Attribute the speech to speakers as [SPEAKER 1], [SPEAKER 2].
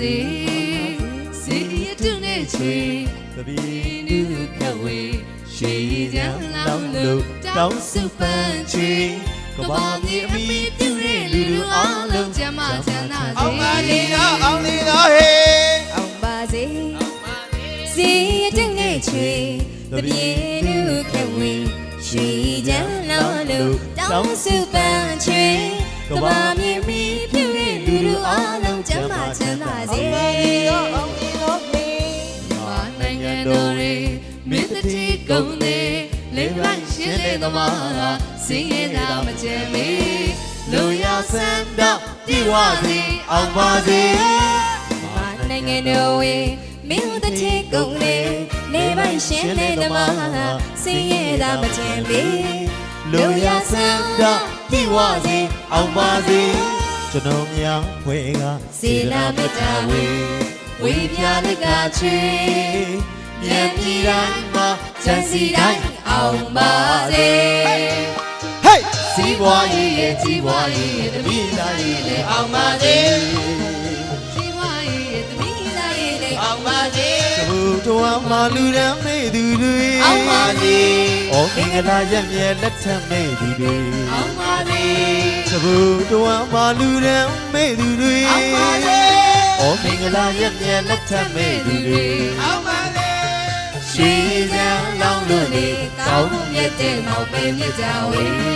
[SPEAKER 1] စေစီရတုနဲ့ချွေ
[SPEAKER 2] တပီ
[SPEAKER 1] နုခဝေရွှေကြံလောင်းလို့တောင်းစုပန်းချွေကဘာမြေအမိပြုတဲ့လူလူအားလုံးကျမချမ်းသာစေ
[SPEAKER 3] အောင်ပါနေတော့အောင်နေတော့ဟေး
[SPEAKER 4] အောင်ပါစေစီရတဲ့ငယ်ချွေတပြေလူခဝေရွှေချမ်းလောင်းလို့တောင်းစုပန်းချွေကဘာမြေမီ ချမ်းသာစေ
[SPEAKER 3] အောင်နေတော့ဟေး
[SPEAKER 1] မာနိုင်ငံတော်ရေမင်းတတိကုံသေးလေးလိုက်ရှင်းလေသမားစင်းရဲတာမကြမ်းမေလူရဆန္ဒပြေဝစေအောင်ပါစေ
[SPEAKER 4] မာနိုင်ငံတော်ဝေမင်းတို့ချေကုန်လေနေပိုင်ရှင်လေသမားစင်ရတာမချင်ပေ
[SPEAKER 2] လူရဆန္ဒပြေဝစေအောင်ပါစေ ကျွန်တော်များဖွေက
[SPEAKER 4] စေနာမေတ္တာဝေ
[SPEAKER 1] ဝေပြလကချေမြန်ပြည်တိုင်းမှာချမ်းစီတိုင်းအောင်ပါစေ
[SPEAKER 3] ဟေး
[SPEAKER 1] စီးပွားရေးရဲ့ကြီးပွားရေးရဲ့တမိသားရေးနဲ့အောင်
[SPEAKER 3] အောင်ပါစေ
[SPEAKER 1] စီးပွားရေးရဲ့တမိသားရေးနဲ့
[SPEAKER 3] အောင်ပါစေ
[SPEAKER 2] သဘူတော်မှာလူရန်မေသူတွေ
[SPEAKER 1] အောင်ပါစေ။
[SPEAKER 2] အော်မင်္ဂလာရက်မြဲလက်ထပ်မေသူတွေ
[SPEAKER 1] အောင်ပါစေ။
[SPEAKER 2] သဘူတော်မှာလူရန်မေသူတွေ
[SPEAKER 1] အောင်ပါစေ။
[SPEAKER 2] အော်မင်္ဂလာရက်မြဲလက်ထပ်မေသူတွေ
[SPEAKER 3] အောင်ပါစေ
[SPEAKER 1] ရွှေစံလောင်းလို့နေကောင်းမြတ်တဲ့မောင်ပဲမြတ်ကြဝေ